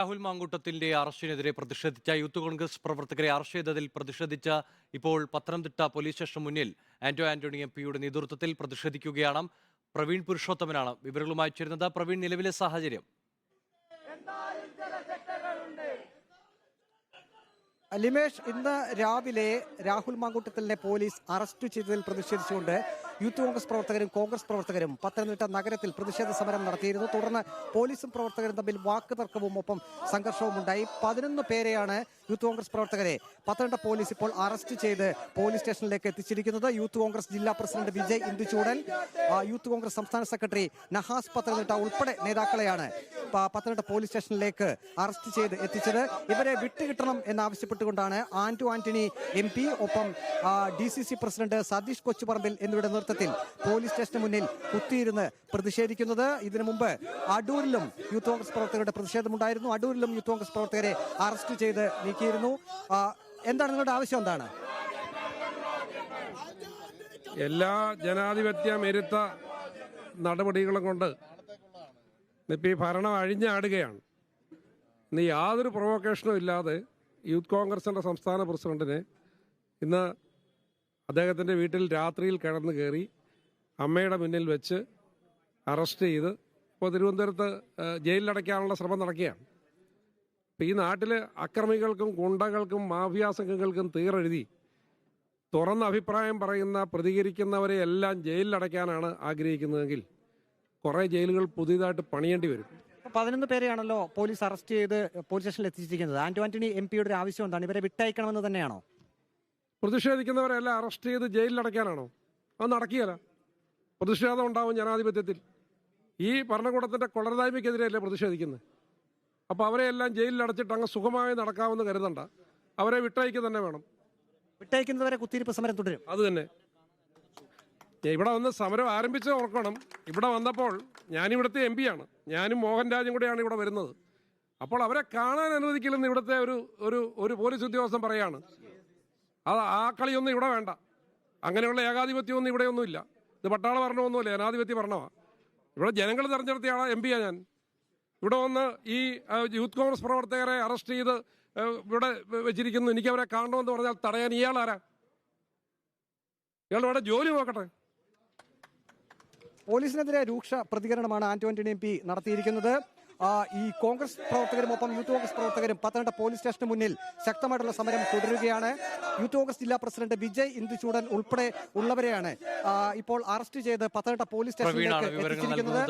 രാഹുൽ മാങ്കൂട്ടത്തിന്റെ അറസ്റ്റിനെതിരെ പ്രതിഷേധിച്ച യൂത്ത് കോൺഗ്രസ് പ്രവർത്തകരെ അറസ്റ്റ് ചെയ്തതിൽ പ്രതിഷേധിച്ച ഇപ്പോൾ പത്തനംതിട്ട പോലീസ് സ്റ്റേഷന് മുന്നിൽ ആന്റോ ആന്റണി എം പിയുടെ നേതൃത്വത്തിൽ പ്രതിഷേധിക്കുകയാണ്. പ്രവീൺ പുരുഷോത്തമനാണ് വിവരങ്ങളുമായി ചേരുന്നത്. പ്രവീൺ നിലവിലെ സാഹചര്യം? ലിമേഷ് ഇന്ന് രാവിലെ രാഹുൽ മാങ്കൂട്ടത്തിലിനെ പോലീസ് അറസ്റ്റ് ചെയ്തതിൽ പ്രതിഷേധിച്ചുകൊണ്ട് യൂത്ത് കോൺഗ്രസ് പ്രവർത്തകരും കോൺഗ്രസ് പ്രവർത്തകരും പത്തനംതിട്ട നഗരത്തിൽ പ്രതിഷേധ സമരം നടത്തിയിരുന്നു. തുടർന്ന് പോലീസും പ്രവർത്തകരും തമ്മിൽ വാക്ക് തർക്കവും ഒപ്പം സംഘർഷവും ഉണ്ടായി. പതിനൊന്ന് പേരെയാണ് യൂത്ത് കോൺഗ്രസ് പ്രവർത്തകരെ പത്തനംതിട്ട പോലീസ് ഇപ്പോൾ അറസ്റ്റ് ചെയ്ത് പോലീസ് സ്റ്റേഷനിലേക്ക് എത്തിച്ചിരിക്കുന്നത്. യൂത്ത് കോൺഗ്രസ് ജില്ലാ പ്രസിഡന്റ് വിജയ് ഇന്ദുചൂടൻ യൂത്ത് കോൺഗ്രസ് സംസ്ഥാന സെക്രട്ടറി നഹാസ് പത്തനംതിട്ട ഉൾപ്പെടെ നേതാക്കളെയാണ് പത്തനംതിട്ട പോലീസ് സ്റ്റേഷനിലേക്ക് അറസ്റ്റ് ചെയ്ത് എത്തിച്ചത്. ഇവരെ വിട്ടുകിട്ടണം എന്നാവശ്യപ്പെട്ടുകൊണ്ടാണ് ആന്റു ആന്റണി എം ഒപ്പം ഡി പ്രസിഡന്റ് സതീഷ് കൊച്ചുപറമ്പിൽ എന്നിവരുടെ നേതൃത്വത്തിൽ പോലീസ് സ്റ്റേഷന് മുന്നിൽ കുത്തിയിരുന്ന് പ്രതിഷേധിക്കുന്നത്. ഇതിനു മുമ്പ് അടൂരിലും യൂത്ത് കോൺഗ്രസ് പ്രവർത്തകരുടെ പ്രതിഷേധമുണ്ടായിരുന്നു. അടൂരിലും യൂത്ത് കോൺഗ്രസ് പ്രവർത്തകരെ അറസ്റ്റ് ചെയ്ത് നീക്കിയിരുന്നു. എന്താണ് നിങ്ങളുടെ ആവശ്യം? എന്താണ്? എല്ലാ ജനാധിപത്യ മെരുത്ത നടപടികളും കൊണ്ട് ഇപ്പം ഈ ഭരണം അഴിഞ്ഞാടുകയാണ്. ഇന്ന് യാതൊരു പ്രൊവോക്കേഷനും ഇല്ലാതെ യൂത്ത് കോൺഗ്രസിന്റെ സംസ്ഥാന പ്രസിഡന്റിനെ ഇന്ന് അദ്ദേഹത്തിന്റെ വീട്ടിൽ രാത്രിയിൽ കിടന്നു കയറി അമ്മയുടെ മുന്നിൽ വെച്ച് അറസ്റ്റ് ചെയ്ത് ഇപ്പോൾ തിരുവനന്തപുരത്ത് ജയിലിലടയ്ക്കാനുള്ള ശ്രമം നടക്കുകയാണ്. ഇപ്പം ഈ നാട്ടിൽ അക്രമികൾക്കും ഗുണ്ടകൾക്കും മാഫിയ സംഘങ്ങൾക്കും തീറെഴുതി തുറന്ന അഭിപ്രായം പറയുന്ന പ്രതികരിക്കുന്നവരെ എല്ലാം ജയിലിലടയ്ക്കാനാണ് ആഗ്രഹിക്കുന്നതെങ്കിൽ കുറേ ജയിലുകൾ പുതിയതായിട്ട് പണിയേണ്ടി വരും. പതിനൊന്ന് പേരെയാണല്ലോ പോലീസ് അറസ്റ്റ് ചെയ്ത് പോലീസ് സ്റ്റേഷനിൽ എത്തിച്ചിരിക്കുന്നത്. ആന്റോ ആന്റണി എം പിയുടെ ഒരു ആവശ്യം എന്താണ്? ഇവരെ വിട്ടയക്കണമെന്ന് തന്നെയാണോ? പ്രതിഷേധിക്കുന്നവരെല്ലാം അറസ്റ്റ് ചെയ്ത് ജയിലിലടയ്ക്കാനാണോ അത് നടക്കുകയല്ല. പ്രതിഷേധം ഉണ്ടാവും ജനാധിപത്യത്തിൽ. ഈ ഭരണകൂടത്തിന്റെ കൊളർതായ്മയ്ക്കെതിരെയല്ലേ പ്രതിഷേധിക്കുന്നത്? അപ്പോൾ അവരെ അവരെയെല്ലാം ജയിലിലടച്ചിട്ട് അങ്ങ് സുഖമായി നടക്കാമെന്ന് കരുതണ്ട. അവരെ വിട്ടയക്കുക തന്നെ വേണം. വിട്ടയക്കുന്നവരെ കുത്തിയിരിപ്പ് സമരം തുടരും. അത് തന്നെ. ഇവിടെ വന്ന് സമരം ആരംഭിച്ചത് ഓർക്കണം. ഇവിടെ വന്നപ്പോൾ ഞാനിവിടുത്തെ എം പിയാണ് ഞാനും മോഹൻ രാജും കൂടെയാണ് ഇവിടെ വരുന്നത്. അപ്പോൾ അവരെ കാണാൻ അനുവദിക്കില്ലെന്ന് ഇവിടുത്തെ ഒരു ഒരു ഒരു പോലീസ് ഉദ്യോഗസ്ഥൻ പറയാണ്. അത് ആ കളിയൊന്നും ഇവിടെ വേണ്ട. അങ്ങനെയുള്ള ആഗാധിപത്യൊന്നും ഇവിടെ ഒന്നുമില്ല ഇത് പട്ടാള ഭരണമൊന്നുമില്ല ജനാധിപത്യ ഭരണമാണ് ഇവിടെ ജനങ്ങൾ തെരഞ്ഞെടുത്ത ആളാ എം പിയാണ് ഞാൻ. ഇവിടെ വന്ന് ഈ യൂത്ത് കോൺഗ്രസ് പ്രവർത്തകരെ അറസ്റ്റ് ചെയ്ത് ഇവിടെ വെച്ചിരിക്കുന്നു. എനിക്ക് അവരെ കാണണമെന്ന് പറഞ്ഞാൽ തടയാൻ ഇയാൾ ആരാ? ഇയാൾ ഇവിടെ ജോലി നോക്കട്ടെ. പോലീസിനെതിരെ രൂക്ഷ പ്രതികരണമാണ് ആന്റോ ആന്റണി എം പി നടത്തിയിരിക്കുന്നത്. ഈ കോൺഗ്രസ് പ്രവർത്തകരും ഒപ്പം യൂത്ത് കോൺഗ്രസ് പ്രവർത്തകരും പത്തനംതിട്ട പോലീസ് സ്റ്റേഷന് മുന്നിൽ ശക്തമായിട്ടുള്ള സമരം തുടരുകയാണ്. യൂത്ത് കോൺഗ്രസ് ജില്ലാ പ്രസിഡന്റ് വിജയ് ഇന്ദുചൂടൻ ഉൾപ്പെടെ ഉള്ളവരെയാണ് ഇപ്പോൾ അറസ്റ്റ് ചെയ്ത് പത്തനംതിട്ട പോലീസ് സ്റ്റേഷനിലേക്ക് എത്തിച്ചിരിക്കുന്നത്.